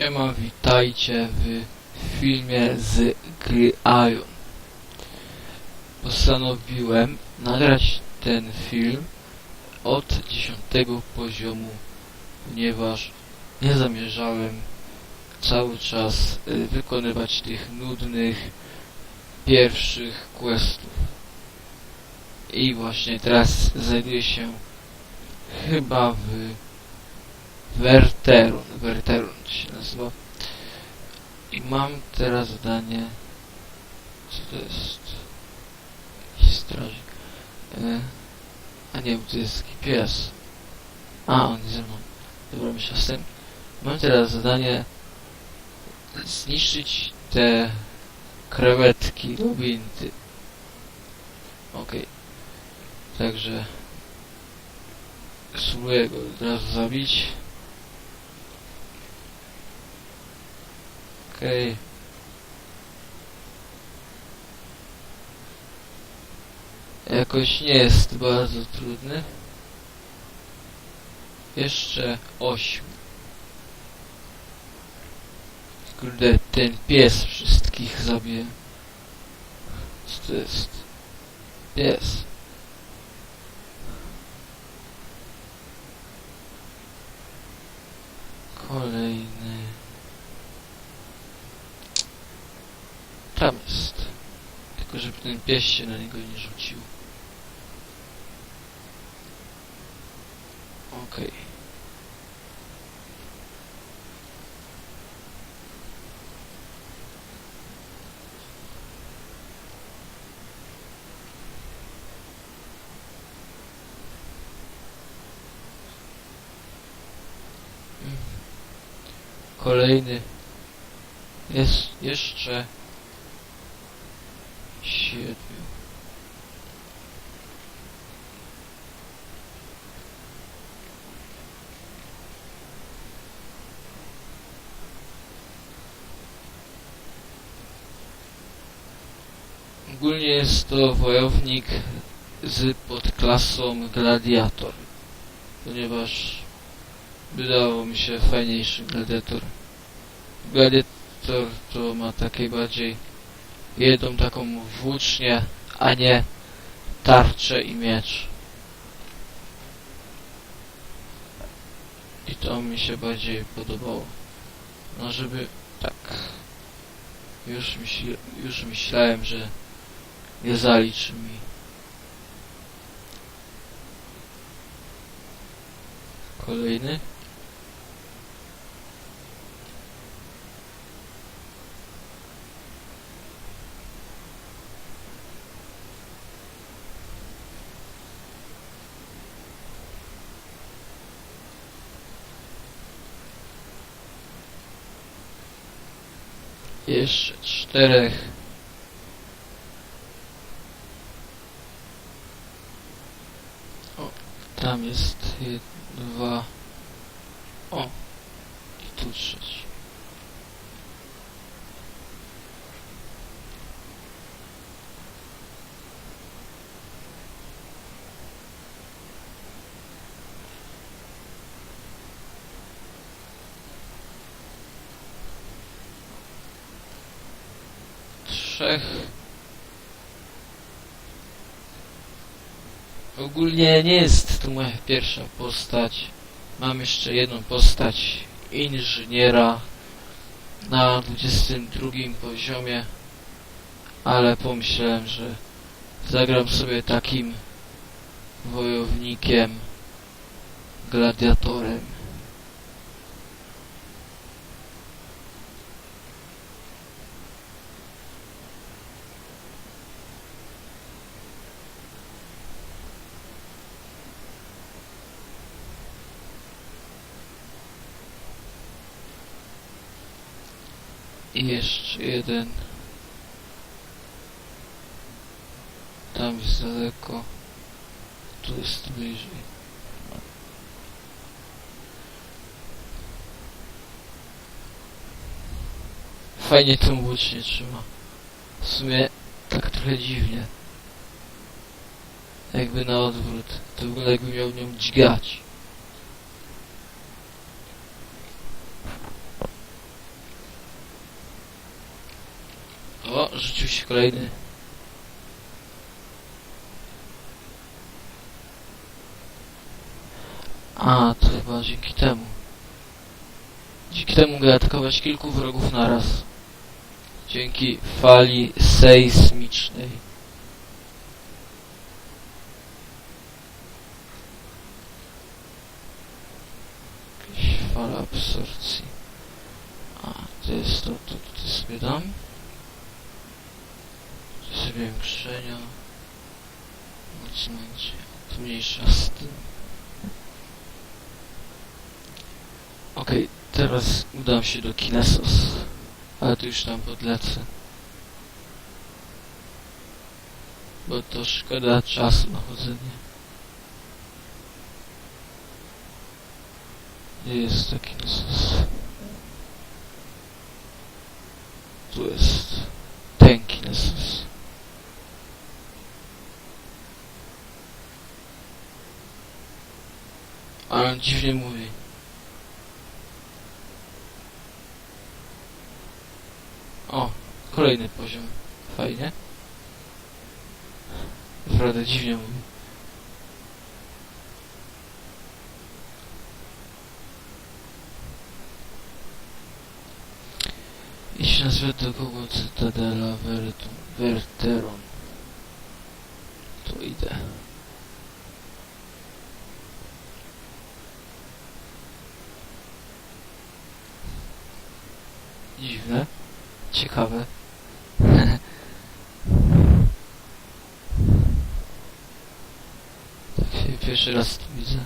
Siema, witajcie w filmie z gry. Postanowiłem nagrać ten film od 10 poziomu, ponieważ nie zamierzałem cały czas y, wykonywać tych nudnych pierwszych questów. I właśnie teraz znajduję się chyba w Werterun. Werterun się nazywa. I mam teraz zadanie. Co to jest? Jakiś strażnik. E, a nie, bo to jest pies. A, on ze mną. Dobra, myślę z tym. Mam teraz zadanie zniszczyć te krewetki labirynty. Okej. Także spróbuję go od razu zabić. Okej. Jakoś nie jest bardzo trudny. Jeszcze ośm. Kurde, ten pies wszystkich zabije. Co to jest? Pies. Kolejny. Tam jest. Tylko żeby ten pies się na niego nie rzucił. Okej. Mm. Kolejny. Jest jeszcze siedmiu. Ogólnie jest to wojownik z podklasą gladiator, ponieważ wydało mi się fajniejszy gladiator. Gladiator to ma takie bardziej jedną taką włócznię, a nie tarczę i miecz. I to mi się bardziej podobało. No żeby tak. Już, myśl, już myślałem, że nie zaliczy mi. Kolejny. Jeszcze czterech. O, tam jest dwa. O, i tu trzeci. Trzech. Ogólnie nie jest to moja pierwsza postać. Mam jeszcze jedną postać inżyniera na 22 poziomie, ale pomyślałem, że zagram sobie takim wojownikiem, gladiatorem. I jeszcze jeden. Tam jest daleko. Tu jest bliżej. Fajnie tą włócznię trzyma. W sumie tak trochę dziwnie. Jakby na odwrót. To wygląda jakby miał nią dźgać. Się kolejny. A, to chyba dzięki temu. Dzięki temu mogę atakować kilku wrogów naraz. Dzięki fali sejsmicznej. Jakaś fala absorpcji. A, to jest to, to tutaj sobie dam. Tu sobie większenia. Mocniejsze. To mniejsza z tym. Okej, teraz udam się do Kinesos. Ale tu już tam podlecę. Bo to szkoda czasu na chodzenie. Gdzie jest to Kinesos? Tu jest ten Kinesos. Ale on dziwnie mówi. O, kolejny poziom. Fajnie. Naprawdę dziwnie mówi. Iść na do kogo Cytadela Verteron. To idę. Dziwne. Ciekawe. tak się pierwszy raz widzę.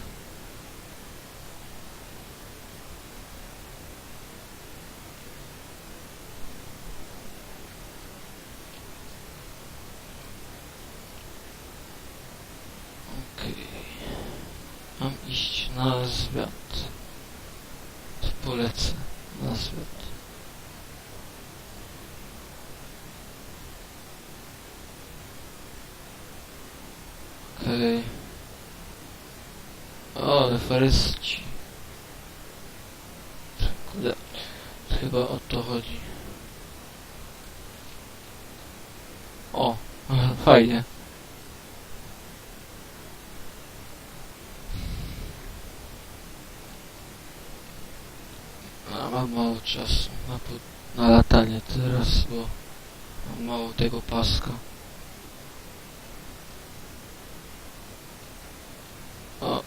Mam iść na zwiat. Polecę na zwiat. Okej. O, referenci. Kurde, chyba o to chodzi. O, fajnie. A mam mało czasu na, na latanie teraz, bo mam mało tego paska. O.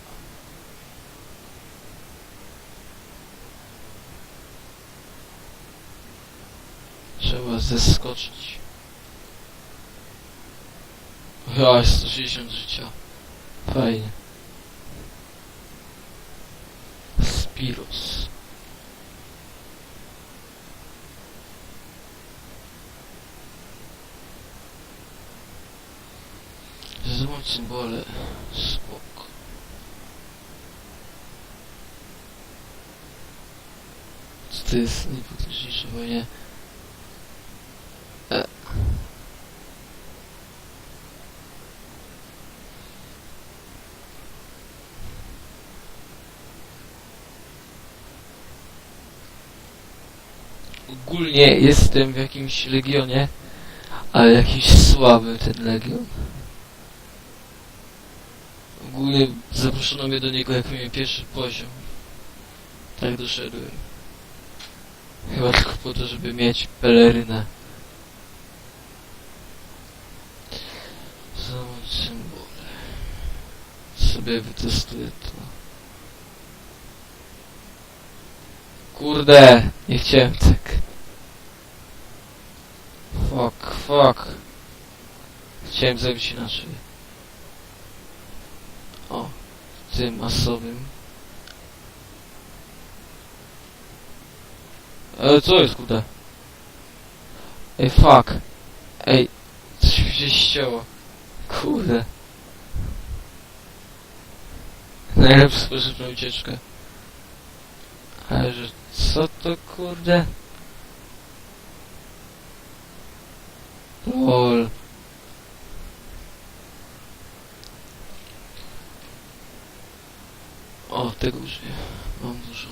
Trzeba zeskoczyć. Ja, 160 życia. Fajnie. Spiros. Zobacz symbole. Spoko. Co to jest najpotężniejsze wojnie? E. Ogólnie jestem w jakimś legionie, ale jakiś słaby ten legion. Ogólnie zaproszono mnie do niego jak miałem pierwszy poziom. Tak doszedłem. Chyba tylko po to, żeby mieć pelerynę. Zobacz symbole. Sobie wytestuję to. Kurde, nie chciałem tak. Fuck. Chciałem zrobić inaczej. O, tym masowym. E, co jest kurde? Ej, fuck. Ej, coś mi się ścięło. Kurde. Najlepszy sposób na ucieczkę. Ale że co to kurde? Lol. O, tego użyję. Mam dużo.